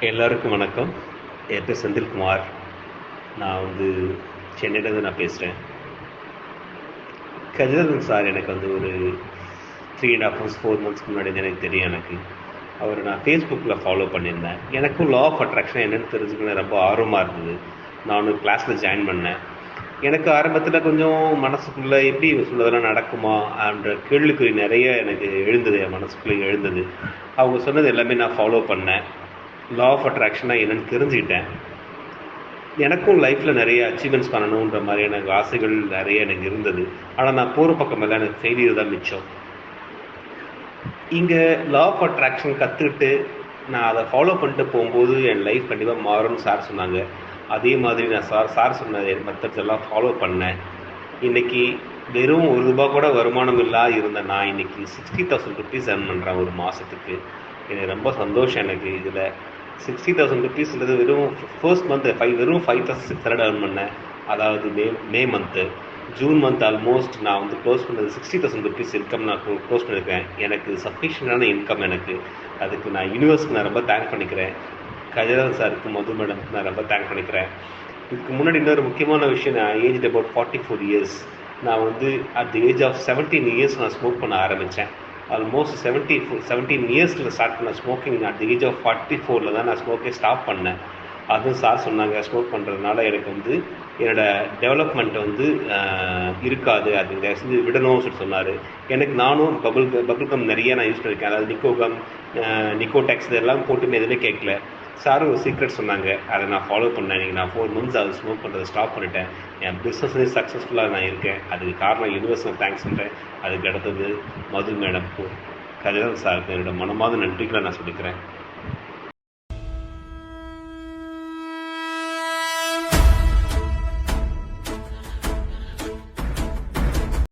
எல்லோருக்கும் வணக்கம். என் பேர் செந்தில்குமார். நான் வந்து சென்னையிலேருந்து நான் பேசுகிறேன் கஜதன் சார் எனக்கு வந்து ஒரு three and half months four மந்த்ஸ்க்கு முன்னாடி எனக்கு தெரியும் எனக்கு. அவர் நான் ஃபேஸ்புக்கில் ஃபாலோ பண்ணியிருந்தேன். எனக்கும் லா ஆஃப் அட்ராக்ஷன் என்னென்னு தெரிஞ்சுக்கணும் ரொம்ப ஆர்வமாக இருந்தது. நான் கிளாஸில் ஜாயின் பண்ணேன். எனக்கு ஆரம்பத்தில் கொஞ்சம் மனசுக்குள்ளே எப்படி சொன்னதெல்லாம் நடக்குமா அப்படின்ற கேள்விக்குறி நிறைய எனக்கு எழுந்தது. என் மனசுக்குள்ளே எழுந்தது. அவங்க சொன்னது எல்லாமே நான் ஃபாலோ பண்ணேன். லா ஆஃப் அட்ராக்ஷனாக என்னென்னு தெரிஞ்சுக்கிட்டேன். எனக்கும் லைஃப்பில் நிறைய அச்சீவ்மெண்ட்ஸ் பண்ணணுன்ற மாதிரி எனக்கு ஆசைகள் நிறைய எனக்கு இருந்தது. ஆனால் நான் போகிற பக்கம் எல்லாம் எனக்கு ஃபெயிலியர் தான் மிச்சம். இங்கே லா ஆஃப் அட்ராக்ஷன் கற்றுக்கிட்டு நான் அதை ஃபாலோ பண்ணிட்டு போகும்போது என் லைஃப் கண்டிப்பாக மாறும்னு சார் சொன்னாங்க. அதே மாதிரி நான் சார் சார் சொன்ன மெத்தட்ஸ் எல்லாம் ஃபாலோ பண்ணேன். இன்றைக்கி வெறும் ஒரு ரூபா கூட வருமானம் இல்லாத இருந்த நான் இன்னைக்கு சிக்ஸ்டி தௌசண்ட் ருபீஸ் ஏர்ன் பண்ணுறேன் ஒரு மாதத்துக்கு எனக்கு ரொம்ப சந்தோஷம் எனக்கு இதில். சிக்ஸ்டி தௌசண்ட் ருபீஸ்ன்றது வெறும் ஃபர்ஸ்ட் மந்த் ஃபைவ் வெறும் five thousand six hundred earn பண்ணேன். அதாவது May May month June month almost நான் வந்து க்ளோஸ் பண்ணது சிக்ஸ்டி தௌசண்ட் ருபீஸ் இன்கம் நான் க்ளோஸ் பண்ணியிருக்கேன் எனக்கு சஃபிஷியண்டான இன்கம் எனக்கு. அதுக்கு நான் யூனிவர்ஸ்க்கு நான் ரொம்ப தேங்க் பண்ணிக்கிறேன். கஜரன் சாருக்கு மது மேடம்க்கு நான் ரொம்ப தேங்க் பண்ணிக்கிறேன். இதுக்கு முன்னாடி இன்னொரு முக்கியமான விஷயம் நான் age about forty four years நான் வந்து at the age of seventeen years நான் ஸ்மோக் பண்ண ஆரம்பித்தேன் ஆல்மோஸ்ட் செவன்ட்டி செவன்டீன் இயர்ஸில் ஸ்டார்ட் பண்ண smoking at the age of forty ஃபோரில் தான் நான் ஸ்மோக்கே ஸ்டாப் பண்ணேன். அதுவும் சார் சொன்னாங்க ஸ்மோக் பண்ணுறதுனால எனக்கு வந்து என்னோடய டெவலப்மெண்ட் வந்து இருக்காது. அது செஞ்சு விடணும்னு சொல்லி சொன்னார். எனக்கு நானும் பபுள் பபுள் கம் நிறைய நான் யூஸ் பண்ணியிருக்கேன் அதாவது நிக்கோ கம் நிக்கோ நிக்கோடெக்ஸ் இதெல்லாம் போட்டுமே எதுவுமே கேட்கல. சார் ஒரு சீக்ரெட் சொன்னாங்க. அதை நான் ஃபாலோ பண்ணேன். நீங்கள் நான் ஃபோர் மந்த்ஸ் அதை ஸ்மோக் பண்ணுறதை ஸ்டாப் பண்ணிட்டேன். என் பிஸ்னஸ்லேயே சக்ஸஸ்ஃபுல்லாக நான் இருக்கேன். அதுக்கு காரணம் யூனிவர்ஸ் நான் தேங்க்ஸ் பண்ணுறேன் அதுக்கு அடுத்தது மது மேடம் கதிரன் சாருக்கு என்னோட மனமாத நன்றிகளை நான் சொல்லிக்கிறேன்.